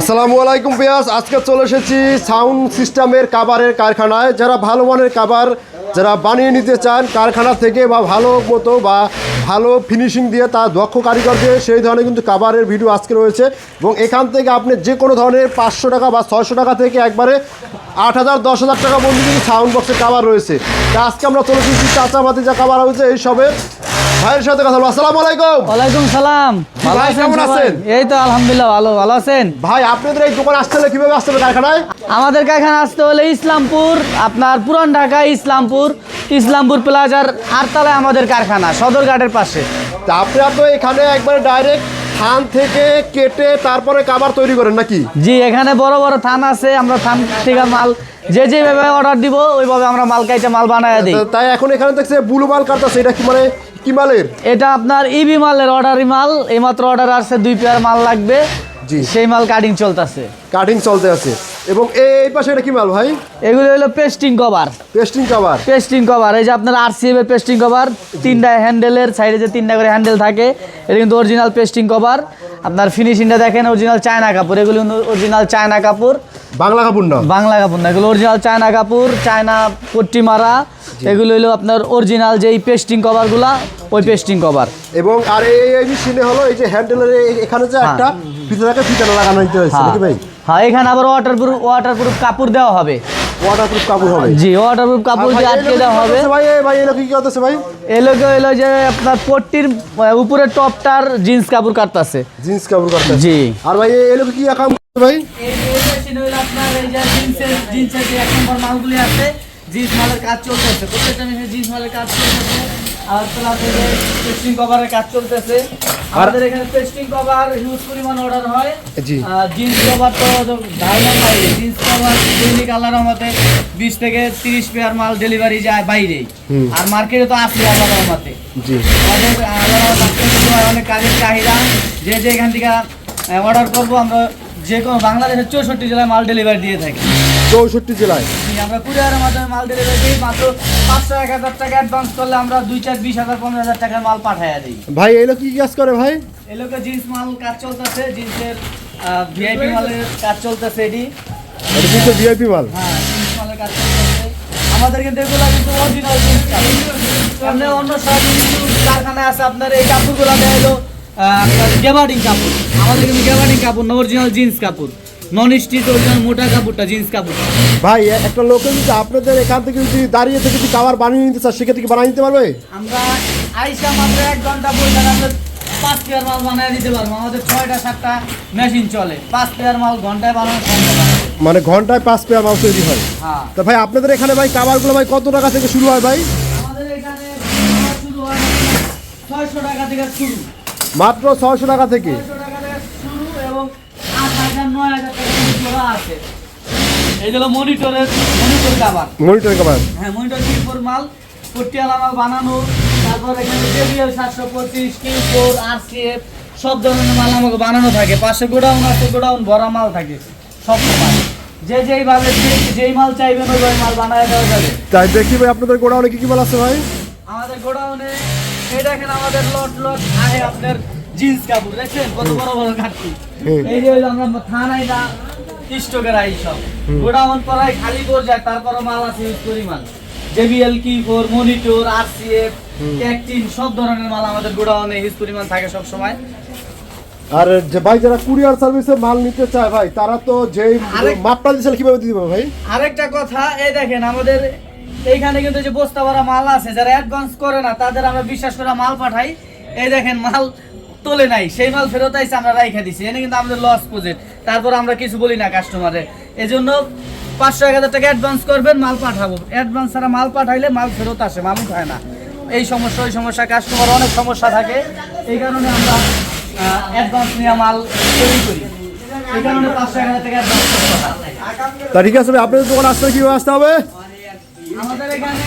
আসসালামু আলাইকুম পিয়াস আজকে চলে এসেছি সাউন্ড সিস্টেমের কাবারের কারখানায়। যারা ভালো মানের কাবার, যারা বানিয়ে নিতে চান কারখানা থেকে বা ভালো মতো বা ভালো ফিনিশিং দিয়ে তার দক্ষ কারিগর দিয়ে সেই ধরনের কিন্তু কাবারের ভিডিও আজকে রয়েছে। এবং এখান থেকে আপনি যে কোনো ধরনের পাঁচশো টাকা বা ছয়শো টাকা থেকে একবারে আট হাজার, দশ হাজার টাকা পর্যন্ত কিন্তু সাউন্ড বক্সের কাবার রয়েছে। তা আজকে আমরা চলে এসেছি চাচামাতি যা কাবার রয়েছে এই সবে ভাইয়ের সাথে কথা বলব আসসালামু আলাইকুম। ওয়ালাইকুম সালাম। ভালো কেমন আছেন? এই তো আলহামদুলিল্লাহ ভালো ভালো আছেন? ভাই আপনাদের এই দোকান আসতে হলে কীভাবে আসতে হবে কারখানায়? আমাদের কারখানা আসতে হলে ইসলামপুর আপনার পুরান ঢাকা ইসলামপুর ইসলামপুর প্লাজার আটতলায় আমাদের কারখানা সদরঘাটের পাশে। তা আপনারা তো এখানে একবারে ডাইরেক্ট থান থেকে কেটে তারপরে কাবার তৈরি করেন নাকি? জি এখানে বড় বড় থান আছে আমরা থান থেকে মাল যে যেভাবে অর্ডার দিব ওইভাবে আমরা মাল কাইটে মাল বানায় দিই। তাই এখন এখানে দেখছে বুলু মাল কাটতেছে এটা কি মানে কি মালের? এটা আপনার ইবি মালের অর্ডারি মাল এইমাত্র অর্ডার আসছে দুই পেয়ার মাল লাগবে। জি। সেই মাল কাটিং চলতেছে। কাটিং চলতে আছে। এবং এই পাশে এটা কি মাল ভাই? এগুলো হলো pasting cover pasting cover pasting cover এই যে আপনার আরসিএফ এর পেস্টিং কভার তিনটা হ্যান্ডেলের সাইডে যে তিনটা করে হ্যান্ডেল থাকে এটা কিন্তু অরিজিনাল পেস্টিং কভার আপনার ফিনিশিংটা দেখেন অরিজিনাল চায়না কাপড় এগুলো অরিজিনাল চায়না কাপড় বাংলা কাপড় না? বাংলা কাপড় না এগুলো অরিজিনাল চায়না কাপড় চায়না পট্টি মারা এগুলো হলো আপনার অরিজিনাল যেই পেস্টিং কভারগুলা ওই পেস্টিং কভার এবং আর এই এই মেশিনে হলো এই যে হ্যান্ডেলের এখানে যে একটা ফিতে থাকে ফিতে লাগানো দিতে হয়েছে হ্যাঁ। নাকি ভাই? হ্যাঁ এখানে আবার ওয়াটার প্রুফ ওয়াটার প্রুফ কাপড় দেওয়া হবে। ওয়াটারপ্রুফ কাপড় হবে। জি ওয়াটার প্রুফ কাপড় দিয়ে আটকে দেওয়া হবে। ভাই? এই ভাই এলো কি করতেছে ভাই? এলোকে হলো যে আপনার পট্টির উপরে টপটার জিন্স কাপড় কাটতেছে। জিন্স কাপড় করতেছে জি। আর ভাই এই এলো কি কাম ভাই? মালগুলি আছে জিন্স মালের কাজ চলতেছে প্রত্যেকটা মেশিনে জিন্স মালের কাজ চলতেছে আর প্লাস পেস্টিং কভারের কাজ চলতেছে। আমাদের এখানে পেস্টিং কভার হিউজ পরিমাণ অর্ডার হয়। জিন্স কভার তো ধারণা বাইরে জিন্স কভার দৈনিক আল্লাহর মতে বিশ থেকে তিরিশ পেয়ার মাল ডেলিভারি যায় বাইরে। আর মার্কেটে তো আসলে রহমতে জি। আমাদের অনেক কাজের চাহিদা। যে যে এখান থেকে অর্ডার করব আমরা যে কোনো বাংলাদেশের চৌষট্টি জেলায় মাল ডেলিভারি দিয়ে থাকি। চৌষট্টি জেলায়। আমরা কুরিয়ারের মাধ্যমে মাল ডেলিভারি দিই। মাত্র পাঁচশো এক হাজার টাকা অ্যাডভান্স করলে আমরা দুই চার বিশ হাজার পনেরো হাজার টাকার মাল পাঠাইয়া দিই। ভাই এলো কি কাজ করে ভাই? এই লোকে জিন্স মাল কাজ চলতেছে জিন্সের ভিআইপি মালের কাজ চলতেছে এটি। এটা কিন্তু ভিআইপি মাল? হ্যাঁ জিন্স মালের কাজ চলতেছে। আমাদের কিন্তু এগুলো কিন্তু অরিজিনাল জিন্স অন্য সব কারখানায় আছে। আপনার এই কাপড়গুলো দেয় হলো আপনার গেবার্ডিং কাপড়। আমাদের কিন্তু গেবার্ডিং কাপড় অরিজিনাল জিন্স কাপড়। নন স্টিচ মোটা কাপড়টা জিন্স কাপড় ভাই একটা লোকে যদি আপনাদের এখান থেকে যদি দাঁড়িয়ে থেকে যদি কাবার বানিয়ে নিতে চায় সেক্ষেত্রে কি বানিয়ে নিতে পারবে? আমরা আইসা মাত্র এক ঘণ্টা বসে আমরা পাঁচ পেয়ার মাল বানিয়ে দিতে পারব। আমাদের ছয়টা সাতটা মেশিন চলে। পাঁচ পেয়ার মাল ঘন্টায় বানানো মানে ঘন্টায় পাঁচ পেয়ার মাল তৈরি হয়। হ্যাঁ। তা ভাই আপনাদের এখানে ভাই কাবারগুলো ভাই কত টাকা থেকে শুরু হয় ভাই? আমাদের এখানে শুরু হয় ছয়শো টাকা থেকে শুরু। মাত্র ছয়শো টাকা থেকে ছয়শো টাকা থেকে শুরু এবং আট হাজার নয় হাজার টাকা জোড়া আছে এই হলো মনিটরের মনিটর কাবার মনিটর কাবার হ্যাঁ মনিটর কিউফোর মাল? পটিয়ালা মাল বানানো তারপর এখানে জেবিএল সাতশো পঁচিশ কিউফোর আরসিএফ সব ধরনের মাল আমাকে বানানো থাকে। পাশে গোডাউন আছে গোডাউন ভরা মাল থাকে সব সময় যে যেইভাবে যেই মাল চাইবেন ওই মাল বানায় দেওয়া যাবে। তাই দেখি ভাই আপনাদের গোডাউনে কি কি মাল আছে ভাই? আমাদের গোডাউনে এই দেখেন আমাদের লট লট আহে আপনার জিন্স কাপড় দেখছেন? কত বড় বড় ঘাটতি। এই যে আমরা থানায় না স্টকের আই সব গোডাউন খালি করে যায় তারপরে মাল আছে ইউজ পরিমাণ। জেবিএল কি ফোর মনিটর আরসিএফ ক্যাকটিন সব ধরনের মাল আমাদের গোডাউনে হিউজ পরিমাণ থাকে সব সময় আর যে ভাই যারা কুরিয়ার সার্ভিসে মাল নিতে চায় ভাই তারা তো যেই আরেক- মাপটা দিয়েছিল কীভাবে দিতে পারবে ভাই? আরেকটা কথা এই দেখেন আমাদের এইখানে কিন্তু যে বস্তা ভরা মাল আছে যারা অ্যাডভান্স করে না তাদের আমরা বিশ্বাস করে মাল পাঠাই। এই দেখেন মাল তোলে নাই সেই মাল ফেরত আইসে আমরা রাইখা দিছি। এনে কিন্তু আমাদের লস প্রজেক্ট তারপর আমরা কিছু বলি না কাস্টমারে এই জন্য পাঁচশো এক হাজার টাকা অ্যাডভান্স করবেন মাল পাঠাবো। অ্যাডভান্স ছাড়া মাল পাঠাইলে মাল ফেরত আসে মাল উঠায় না। এই সমস্যা ওই সমস্যা কাস্টমার অনেক সমস্যা থাকে। এই কারণে আমরা অ্যাডভান্স নিয়ে মাল তৈরি করি। এই কারণে পাঁচশো এক হাজার টাকা অ্যাডভান্স তা ঠিক আছে আপনাদের দোকান আসতে কীভাবে আসতে হবে? আমাদের এখানে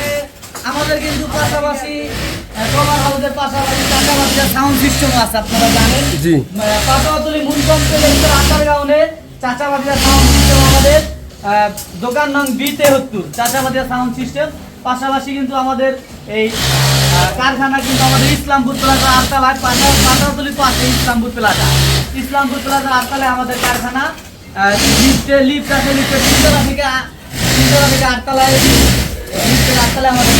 আমাদের কিন্তু পাশাপাশি কভার হাউসের পাশাপাশি সাউন্ড সিস্টেম আছে আপনারা জানেন। জি। পাশাপাশি মুন কমপ্লেক্সের আসার কারণে চাচাবাদিয়া সাউন্ড সিস্টেম আমাদের দোকান নং বি তেহত্তর চাচাবাদিয়া সাউন্ড সিস্টেম। পাশাপাশি কিন্তু আমাদের এই কারখানা কিন্তু আমাদের ইসলামপুর প্লাজা আটতলায় পাশা পাশাতলি পাশে ইসলামপুর প্লাজা ইসলামপুর প্লাজা আটতলায় আমাদের কারখানা লিফটে লিফট আছে লিফটে তিনতলা থেকে তিনতলা থেকে আটতলায় লিফটের আটতলায় আমাদের